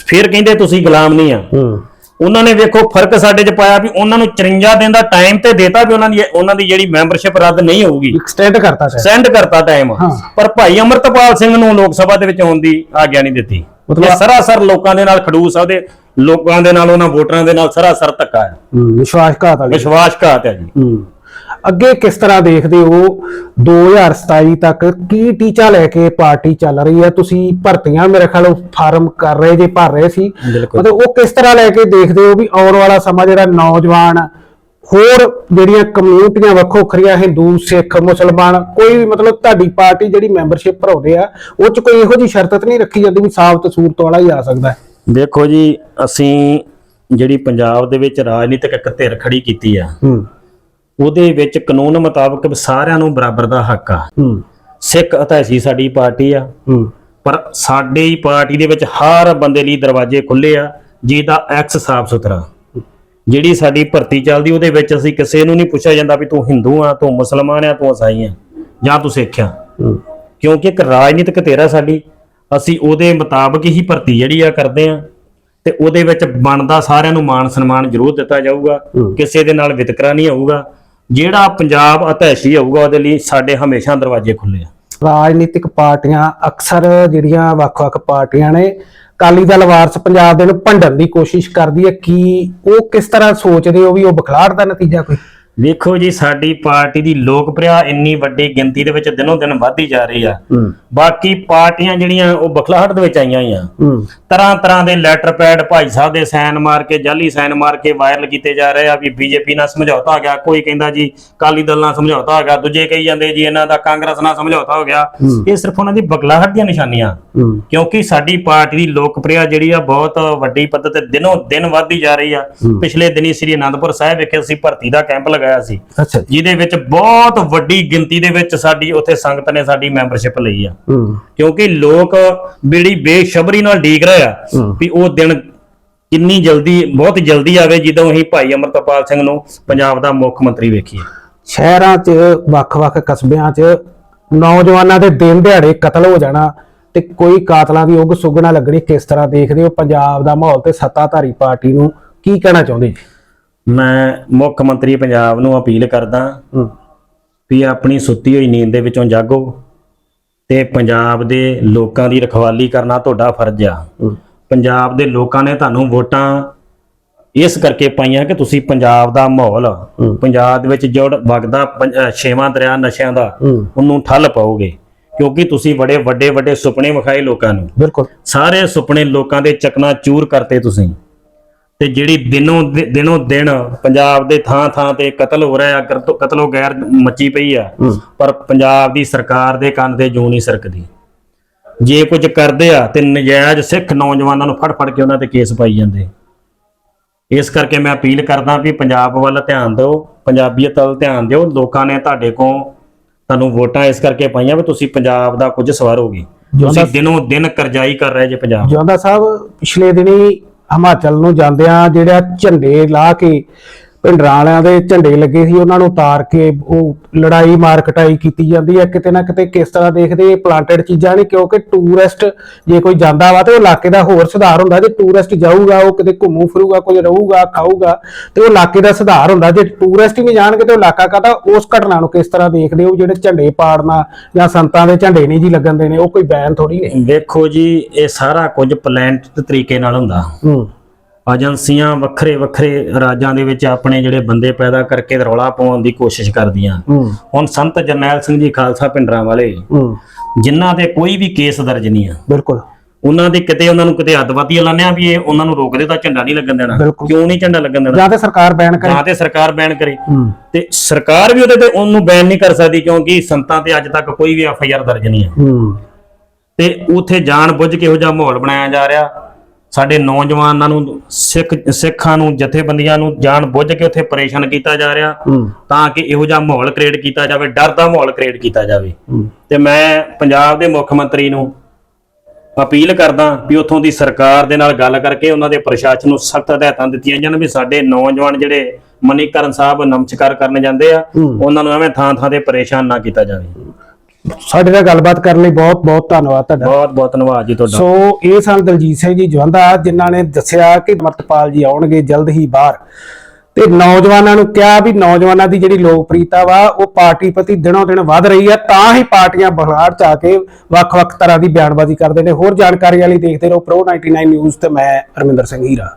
ਫਿਰ ਕਹਿੰਦੇ ਤੁਸੀਂ ਗੁਲਾਮ ਨਹੀਂ ਆ। ਹੂੰ। ਉਹਨਾਂ ਨੇ ਵੇਖੋ ਫ਼ਰਕ ਸਾਡੇ 'ਚ ਪਾਇਆ ਵੀ ਉਹਨਾਂ ਨੂੰ 54 ਦਿਨ ਦਾ ਟਾਈਮ ਤੇ ਦੇਤਾ ਵੀ ਉਹਨਾਂ ਦੀ ਉਹਨਾਂ ਦੀ ਜਿਹੜੀ ਮੈਂਬਰਸ਼ਿਪ ਰੱਦ ਨਹੀਂ ਹੋਊਗੀ। ਐਕਸਟੈਂਡ ਕਰਤਾ ਹੈ ਸੈਂਡ ਕਰਤਾ ਟਾਈਮ ਹਾਂ। ਪਰ ਭਾਈ ਅਮਰਤਪਾਲ ਸਿੰਘ ਨੂੰ ਲੋਕ ਸਭਾ ਦੇ ਵਿੱਚ ਆਉਣ ਦੀ ਆਗਿਆ ਨਹੀਂ ਦਿੱਤੀ। ਮਤਲਬ- ਮਤਲਬ ਸਰਾਸਰ ਲੋਕਾਂ ਦੇ ਨਾਲ ਖਡੂਰ ਸਾਹਿਬ ਦੇ ਲੋਕਾਂ ਦੇ ਨਾਲ ਉਹਨਾਂ ਵੋਟਰਾਂ ਦੇ ਨਾਲ ਸਰਾਸਰ ਧੱਕਾ ਹੈ ਹੂੰ ਵਿਸ਼ਵਾਸਘਾਤ ਵਾਲੀ ਵਿਸ਼ਵਾਸਘਾਤ ਹੈ ਜੀ। ਹੂੰ। ਅੱਗੇ ਕਿਸ ਤਰ੍ਹਾਂ ਦੇਖਦੇ ਹੋ 2027 ਤੱਕ ਕੀ ਟੀਚਾ ਲੈ ਕੇ ਪਾਰਟੀ ਚੱਲ ਰਹੀ ਹੈ? ਤੁਸੀਂ ਭਰਤੀਆਂ ਮੇਰੇ ਖਿਆਲ ਫਾਰਮ ਕਰ ਰਹੇ ਜੇ ਭਰ ਰਹੇ ਸੀ। ਮਤਲਬ ਉਹ ਕਿਸ ਤਰ੍ਹਾਂ ਲੈ ਕੇ ਦੇਖਦੇ ਹੋ ਵੀ ਆਉਣ ਵਾਲਾ ਸਮਾਂ ਜਿਹੜਾ ਨੌਜਵਾਨ ਹੋਰ ਜਿਹੜੀਆਂ ਕਮਿਊਨਿਟੀਆਂ ਵੱਖੋ ਖਰੀਆਂ ਹਿੰਦੂ ਸਿੱਖ ਮੁਸਲਮਾਨ ਕੋਈ ਵੀ ਮਤਲਬ ਤੁਹਾਡੀ ਪਾਰਟੀ ਜਿਹੜੀ ਮੈਂਬਰਸ਼ਿਪ ਭਰਾਉਂਦੇ ਆ ਉਹ ਚ ਕੋਈ ਇਹੋ ਜਿਹੀ ਸ਼ਰਤ ਨਹੀਂ ਰੱਖੀ ਜਾਂਦੀ ਵੀ ਸਾਬਤ ਸੂਰਤ ਵਾਲਾ ਹੀ ਆ ਸਕਦਾ? ਦੇਖੋ ਜੀ ਅਸੀਂ ਜਿਹੜੀ ਪੰਜਾਬ ਦੇ ਵਿੱਚ ਰਾਜਨੀਤਿਕ ਇੱਕ ਧਿਰ ਖੜੀ ਕੀਤੀ ਆ ਹੂੰ। ਉਹਦੇ ਵਿੱਚ ਕਾਨੂੰਨ ਮੁਤਾਬਕ ਸਾਰਿਆਂ ਨੂੰ ਬਰਾਬਰ ਦਾ ਹੱਕ ਆ। ਸਿੱਖ ਅਤੈਸੀ ਸਾਡੀ ਪਾਰਟੀ ਆ। ਪਰ ਸਾਡੀ ਪਾਰਟੀ ਦੇ ਵਿੱਚ ਹਰ ਬੰਦੇ ਲਈ ਦਰਵਾਜ਼ੇ ਖੁੱਲੇ ਆ ਜਿਹਦਾ ਐਕਸ ਸਾਫ਼ ਸੁਥਰਾ। ਜਿਹੜੀ ਸਾਡੀ ਭਰਤੀ ਚੱਲਦੀ ਉਹਦੇ ਵਿੱਚ ਅਸੀਂ ਕਿਸੇ ਨੂੰ ਨਹੀਂ ਪੁੱਛਿਆ ਜਾਂਦਾ ਵੀ ਤੂੰ ਹਿੰਦੂ ਆ ਤੂੰ ਮੁਸਲਮਾਨ ਆ ਤੂੰ ਈਸਾਈ ਆ ਜਾਂ ਤੂੰ ਸਿੱਖ ਆ। ਕਿਉਂਕਿ ਇੱਕ ਰਾਜਨੀਤਿਕ ਆ ਸਾਡੀ ਅਸੀਂ ਉਹਦੇ ਮੁਤਾਬਕ ਹੀ ਭਰਤੀ ਜਿਹੜੀ ਆ ਕਰਦੇ ਆ। ਤੇ ਉਹਦੇ ਵਿੱਚ ਬਣਦਾ ਸਾਰਿਆਂ ਨੂੰ ਮਾਣ ਸਨਮਾਨ ਜ਼ਰੂਰ ਦਿੱਤਾ ਜਾਊਗਾ। ਕਿਸੇ ਦੇ ਨਾਲ ਵਿਤਕਰਾ ਨਹੀਂ ਹੋਊਗਾ। ਜਿਹੜਾ ਪੰਜਾਬ ਅਤੈਸ਼ੀ ਹੋਊਗਾ, ਉਹਦੇ ਲਈ ਸਾਡੇ ਹਮੇਸ਼ਾ ਦਰਵਾਜ਼ੇ ਖੁੱਲੇ ਆ। ਰਾਜਨੀਤਿਕ ਪਾਰਟੀਆਂ ਅਕਸਰ ਜਿਹੜੀਆਂ ਵੱਖ-ਵੱਖ ਪਾਰਟੀਆਂ ਨੇ, ਅਕਾਲੀ ਦਲ ਵਾਰਸ ਪੰਜਾਬ ਦੇ ਨੂੰ ਭੰਡਣ ਦੀ ਕੋਸ਼ਿਸ਼ ਕਰਦੀ ਹੈ। ਕਿ ਉਹ ਕਿਸ ਤਰ੍ਹਾਂ ਸੋਚਦੇ ਹੋ ਵੀ ਉਹ ਬਖਲਾੜ ਦਾ ਨਤੀਜਾ ਕੋਈ? ਵੇਖੋ ਜੀ ਸਾਡੀ ਪਾਰਟੀ ਦੀ ਲੋਕਪ੍ਰਿਆ ਇੰਨੀ ਵੱਡੀ ਗਿਣਤੀ ਦੇ ਵਿੱਚ ਦਿਨੋਂ ਦਿਨ ਵੱਧਦੀ ਜਾ ਰਹੀ ਆ। ਬਾਕੀ ਪਾਰਟੀਆਂ ਜਿਹੜੀਆਂ ਉਹ ਬਖਲਾਹਟ ਦੇ ਵਿੱਚ ਆਈਆਂ ਹੋਈਆਂ। ਤਰ੍ਹਾਂ ਤਰ੍ਹਾਂ ਦੇ ਲੈਟਰ ਪੈਡ ਭਾਈ ਸਾਹਿਬ ਦੇ ਸਾਈਨ ਮਾਰ ਕੇ ਜਾਲੀ ਸਾਈਨ ਮਾਰ ਕੇ ਵਾਇਰਲ ਕੀਤੇ ਜਾ ਰਹੇ ਆ ਵੀ ਬੀਜੇਪੀ ਨਾਲ ਸਮਝੌਤਾ ਹੋ ਗਿਆ। ਕੋਈ ਕਹਿੰਦਾ ਜੀ ਕਾਲੀ ਦਲ ਨਾਲ ਸਮਝੌਤਾ ਹੋ ਗਿਆ ਦੂਜੇ ਕਹੀ ਜਾਂਦੇ ਜੀ ਇਹਨਾਂ ਦਾ ਕਾਂਗਰਸ ਨਾਲ ਸਮਝੌਤਾ ਹੋ ਗਿਆ। ਇਹ ਸਿਰਫ ਉਹਨਾਂ ਦੀ ਬਖਲਾਹਟ ਦੀਆਂ ਨਿਸ਼ਾਨੀਆਂ। ਕਿਉਂਕਿ ਸਾਡੀ ਪਾਰਟੀ ਦੀ ਲੋਕਪ੍ਰਿਆ ਜਿਹੜੀ ਆ ਬਹੁਤ ਵੱਡੀ ਪੱਧਰ ਤੇ ਦਿਨੋਂ ਦਿਨ ਵੱਧਦੀ ਜਾ ਰਹੀ ਆ। ਪਿਛਲੇ ਦਿਨੀ ਸ੍ਰੀ ਅਨੰਦਪੁਰ ਸਾਹਿਬ ਵਿਖੇ ਅਸੀਂ ਭਰਤੀ ਦਾ ਕੈਂਪ ਲਗਾਇਆ ਸੀ। ਅੱਛਾ ਜੀ। ਜਿਹਦੇ ਵਿੱਚ ਬਹੁਤ ਵੱਡੀ ਗਿਣਤੀ ਦੇ ਵਿੱਚ ਸਾਡੀ ਉੱਥੇ ਸੰਗਤ ਨੇ ਸਾਡੀ ਮੈਂਬਰਸ਼ਿਪ ਲਈ ਆ। ਕਿਉਂਕਿ ਲੋਕ ਬੜੀ ਬੇਸ਼ਬਰੀ ਨਾਲ ਡੀਕ ਰਹੇ ਆ। ਵੀ ਉਹ ਦਿਨ ਕਿੰਨੀ ਜਲਦੀ ਬਹੁਤ ਜਲਦੀ ਆਵੇ ਜਦੋਂ ਅਸੀਂ ਭਾਈ ਅਮਰਤਪਾਲ ਸਿੰਘ ਨੂੰ ਪੰਜਾਬ ਦਾ ਮੁੱਖ ਮੰਤਰੀ ਵੇਖੀਏ। ਸ਼ਹਿਰਾਂ 'ਚ ਵੱਖ-ਵੱਖ ਕਸਬਿਆਂ 'ਚ ਨੌਜਵਾਨਾਂ ਦੇ ਦਿਨ ਦਿਹਾੜੇ ਕਤਲ ਹੋ ਜਾਣਾ ਤੇ ਕੋਈ ਕਾਤਲਾਂ ਦੀ ਉਗ ਸੁਗਣਾ ਲੱਗਣੀ। ਕਿਸ ਤਰ੍ਹਾਂ ਦੇਖਦੇ ਹੋ? ਪੰਜਾਬ ਦਾ ਮਾਹੌਲ ਤੇ ਸੱਤਾਧਾਰੀ ਪਾਰਟੀ ਨੂੰ ਕੀ ਕਹਿਣਾ ਚਾਹੁੰਦੇ ਜੀ? ਮੈਂ ਮੁੱਖ ਮੰਤਰੀ ਪੰਜਾਬ ਨੂੰ ਅਪੀਲ ਕਰਦਾ ਵੀ ਆਪਣੀ ਸੁੱਤੀ ਹੋਈ ਨੀਂਦ ਦੇ ਵਿੱਚੋਂ ਜਾਗੋ ਤੇ ਪੰਜਾਬ ਦੇ ਲੋਕਾਂ ਦੀ ਰਖਵਾਲੀ ਕਰਨਾ ਤੁਹਾਡਾ ਫਰਜ਼ ਆ। ਪੰਜਾਬ ਦੇ ਲੋਕਾਂ ਨੇ ਤੁਹਾਨੂੰ ਵੋਟਾਂ ਇਸ ਕਰਕੇ ਪਾਈਆਂ ਕਿ ਤੁਸੀਂ ਪੰਜਾਬ ਦਾ ਮਾਹੌਲ ਪੰਜਾਬ ਦੇ ਵਿੱਚ ਜੜ ਵਗਦਾ ਛੇਵਾਂ ਦਰਿਆ ਨਸ਼ਿਆਂ ਦਾ ਉਹਨੂੰ ਠੱਲ ਪਾਓਗੇ। ਕਿਉਂਕਿ ਤੁਸੀਂ ਬੜੇ ਵੱਡੇ ਵੱਡੇ ਸੁਪਨੇ ਵਿਖਾਏ ਲੋਕਾਂ ਨੂੰ। ਬਿਲਕੁਲ। ਸਾਰੇ ਸੁਪਨੇ ਲੋਕਾਂ ਦੇ ਚਕਨਾ ਚੂਰ ਕਰਤੇ ਤੁਸੀਂ। ਤੇ ਜਿਹੜੀ ਦਿਨੋਂ ਦਿਨੋਂ ਦਿਨ ਪੰਜਾਬ ਦੇ ਥਾਂ ਥਾਂ ਤੇ ਕਤਲ ਹੋ ਰਿਹਾ ਕਤਲੋ ਗੈਰ ਮੱਚੀ ਪਈ ਆ ਪਰ ਪੰਜਾਬ ਦੀ ਸਰਕਾਰ ਦੇ ਕੰਨ ਤੇ ਜੂੰ ਨਹੀਂ ਸਰਕਦੀ। ਜੇ ਕੁਝ ਕਰਦੇ ਆ ਤੇ ਨਜਾਇਜ਼ ਸਿੱਖ ਨੌਜਵਾਨਾਂ ਨੂੰ ਫੜ ਫੜ ਕੇ ਉਹਨਾਂ ਤੇ ਕੇਸ ਪਾਈ ਜਾਂਦੇ। ਇਸ ਕਰਕੇ ਮੈਂ ਅਪੀਲ ਕਰਦਾ ਵੀ ਪੰਜਾਬ ਵੱਲ ਧਿਆਨ ਦਿਓ ਪੰਜਾਬੀਅਤ ਵੱਲ ਧਿਆਨ ਦਿਓ। ਲੋਕਾਂ ਨੇ ਤੁਹਾਡੇ ਕੋਲ ਤੁਹਾਨੂੰ ਵੋਟਾਂ ਇਸ ਕਰਕੇ ਪਾਈਆਂ ਵੀ ਤੁਸੀਂ ਪੰਜਾਬ ਦਾ ਕੁਝ ਸਵਾਰੋਗੇ। ਤੁਸੀਂ ਦਿਨੋਂ ਦਿਨ ਕਰਜ਼ਾਈ ਕਰ ਰਹੇ ਜੇ ਪੰਜਾਬ। ਜੋਂਦਾ ਸਾਹਿਬ ਪਿਛਲੇ ਦਿਨੀ ਹਿਮਾਚਲ ਨੂੰ ਜਾਂਦਿਆਂ ਜਿਹੜਾ ਝੰਡੇ ਲਾ ਕੇ ਪਿੰਡਰਾਂ ਵਾਲਿਆਂ ਦੇ ਝੰਡੇ ਲੱਗੇ ਸੀ ਉਹਨਾਂ ਨੂੰ ਉਤਾਰ ਕੇ ਉਹ ਲੜਾਈ ਮਾਰ ਕਟਾਈ ਕੀਤੀ ਜਾਂਦੀ ਹੈ। ਕਿਤੇ ਨਾ ਕਿਤੇ ਕਿਸ ਤਰ੍ਹਾਂ ਦੇਖਦੇ ਪਲਾਂਟਡ ਚੀਜ਼ਾਂ ਨੇ ਕਿਉਂਕਿ ਟੂਰਿਸਟ ਜੇ ਕੋਈ ਜਾਂਦਾ ਵਾ ਤੇ ਉਹ ਇਲਾਕੇ ਦਾ ਹੋਰ ਸੁਧਾਰ ਹੁੰਦਾ। ਜੇ ਟੂਰਿਸਟ ਜਾਊਗਾ ਉਹ ਕਿਤੇ ਘੁੰਮੂ ਫਿਰੂਗਾ ਕੁਝ ਰਹੂਗਾ ਖਾਊਗਾ ਤੇ ਉਹ ਇਲਾਕੇ ਦਾ ਸੁਧਾਰ ਹੁੰਦਾ। ਜੇ ਟੂਰਿਸਟ ਹੀ ਨਹੀਂ ਜਾਣਗੇ ਤੇ ਉਹ ਇਲਾਕਾ ਕਾਹਦਾ ਉਸ ਘਟਨਾ ਨੂੰ ਕਿਸ ਤਰ੍ਹਾਂ ਦੇਖਦੇ ਹੋ? ਜਿਹੜੇ ਝੰਡੇ ਪਾੜਨਾ ਜਾਂ ਸੰਤਾਂ ਦੇ ਝੰਡੇ ਨਹੀਂ ਜੀ ਲੱਗਣ ਦੇਣੇ ਉਹ ਕੋਈ ਬੈਨ ਥੋੜੀ ਨੇ। ਵੇਖੋ ਜੀ ਇਹ ਸਾਰਾ ਕੁਝ ਪਲਾਨਡ ਤਰੀਕੇ ਨਾਲ ਹੁੰਦਾ। ਹੂੰ। ਏਜੰਸੀਆਂ ਵੱਖਰੇ ਵੱਖਰੇ ਰਾਜਾਂ ਦੇ ਵਿੱਚ ਆਪਣੇ ਜਿਹੜੇ ਬੰਦੇ ਪੈਦਾ ਕਰਕੇ ਰੌਲਾ ਪਾਉਣ ਦੀ ਕੋਸ਼ਿਸ਼ ਕਰਦੀਆਂ। ਹੁਣ ਸੰਤ ਜਰਨੈਲ ਸਿੰਘ ਜੀ ਖਾਲਸਾ ਪਿੰਡਰਾਂ ਵਾਲੇ ਜਿਨ੍ਹਾਂ ਤੇ ਕੋਈ ਵੀ ਕੇਸ ਦਰਜ ਨਹੀਂ ਆ। ਬਿਲਕੁਲ। ਉਹਨਾਂ ਦੇ ਕਿਤੇ ਉਹਨਾਂ ਨੂੰ ਕਿਤੇ ਅੱਤਵਾਦੀ ਲਾਉਂਦੇ ਆ ਵੀ ਇਹ ਉਹਨਾਂ ਨੂੰ ਰੋਕਦੇ ਤਾਂ ਝੰਡਾ ਨਹੀਂ ਲੱਗਣ ਦੇਣਾ। ਕਿਉਂ ਨਹੀਂ ਝੰਡਾ ਲੱਗਣ ਦੇਣਾ? ਜਾਂ ਤੇ ਸਰਕਾਰ ਬੈਨ ਕਰੇ। ਜਾਂ ਤੇ ਸਰਕਾਰ ਬੈਨ ਕਰੇ। ਤੇ ਸਰਕਾਰ ਵੀ ਉਹਦੇ ਤੇ ਉਹਨੂੰ ਬੈਨ ਨਹੀਂ ਕਰ ਸਕਦੀ ਕਿਉਂਕਿ ਸੰਤਾਂ ਤੇ ਅੱਜ ਤੱਕ ਕੋਈ ਵੀ ਐਫ ਆਈ ਆਰ ਦਰਜ ਨਹੀਂ ਹੂੰ। ਤੇ ਉਥੇ ਜਾਣ ਬੁੱਝ ਕੇ ਇਹੋ ਜਿਹਾ ਮਾਹੌਲ ਬਣਾਇਆ ਜਾ ਰਿਹਾ। ਸਾਡੇ ਨੌਜਵਾਨਾਂ ਨੂੰ ਸਿੱਖ ਸਿੱਖਾਂ ਨੂੰ ਜਥੇਬੰਦੀਆਂ ਨੂੰ ਜਾਣ ਬੁੱਝ ਕੇ ਉੱਥੇ ਪਰੇਸ਼ਾਨ ਕੀਤਾ ਜਾ ਰਿਹਾ। ਤਾਂ ਕਿ ਇਹੋ ਜਿਹਾ ਮਾਹੌਲ ਕ੍ਰੀਏਟ ਕੀਤਾ ਜਾਵੇ ਡਰ ਦਾ ਮਾਹੌਲ ਕ੍ਰੀਏਟ ਕੀਤਾ ਜਾਵੇ। ਤੇ ਮੈਂ ਪੰਜਾਬ ਦੇ ਮੁੱਖ ਮੰਤਰੀ ਨੂੰ ਅਪੀਲ ਕਰਦਾ ਵੀ ਉੱਥੋਂ ਦੀ ਸਰਕਾਰ ਦੇ ਨਾਲ ਗੱਲ ਕਰਕੇ ਉਹਨਾਂ ਦੇ ਪ੍ਰਸ਼ਾਸਨ ਨੂੰ ਸਖਤ ਹਦਾਇਤਾਂ ਦਿੱਤੀਆਂ ਜਾਣ ਵੀ ਸਾਡੇ ਨੌਜਵਾਨ ਜਿਹੜੇ ਮਨੀਕਰਨ ਸਾਹਿਬ ਨਮਸਕਾਰ ਕਰਨ ਜਾਂਦੇ ਆ। ਉਹਨਾਂ ਨੂੰ ਐਵੇਂ ਥਾਂ ਥਾਂ ਤੇ ਪਰੇਸ਼ਾਨ ਨਾ ਕੀਤਾ ਜਾਵੇ। ਸਾਡੇ ਨਾਲ ਗੱਲਬਾਤ ਕਰਨ ਲਈ ਬਹੁਤ ਬਹੁਤ ਧੰਨਵਾਦ ਤੁਹਾਡਾ। ਬਹੁਤ ਬਹੁਤ ਧੰਨਵਾਦ ਜੀ ਤੁਹਾਡਾ। ਸੋ ਇਹ ਸਨ ਦਲਜੀਤ ਸਿੰਘ ਜੀ ਜਵੰਦਾ ਜਿਨ੍ਹਾਂ ਨੇ ਦੱਸਿਆ ਕਿ ਅਮਰਤਪਾਲ ਜੀ ਆਉਣਗੇ ਜਲਦ ਹੀ ਬਾਹਰ। ਤੇ ਨੌਜਵਾਨਾਂ ਨੂੰ ਕਿਹਾ ਵੀ ਨੌਜਵਾਨਾਂ ਦੀ ਜਿਹੜੀ ਲੋਕਪ੍ਰੀਤਾ ਵਾ ਉਹ ਪਾਰਟੀ ਪ੍ਰਤੀ ਦਿਨੋਂ ਦਿਨ ਵਧ ਰਹੀ ਹੈ ਤਾਂ ਹੀ ਪਾਰਟੀਆਂ ਬਹਾਰ ਚ ਆ ਕੇ ਵੱਖ-ਵੱਖ ਤਰ੍ਹਾਂ ਦੀ ਬਿਆਨਬਾਜ਼ੀ ਕਰਦੇ ਨੇ। ਹੋਰ ਜਾਣਕਾਰੀ ਲਈ ਦੇਖਦੇ ਰਹੋ ਪ੍ਰੋ 99 ਨਿਊਜ਼ ਤੇ ਮੈਂ ਰਮਿੰਦਰ ਸਿੰਘ ਹੀਰਾ।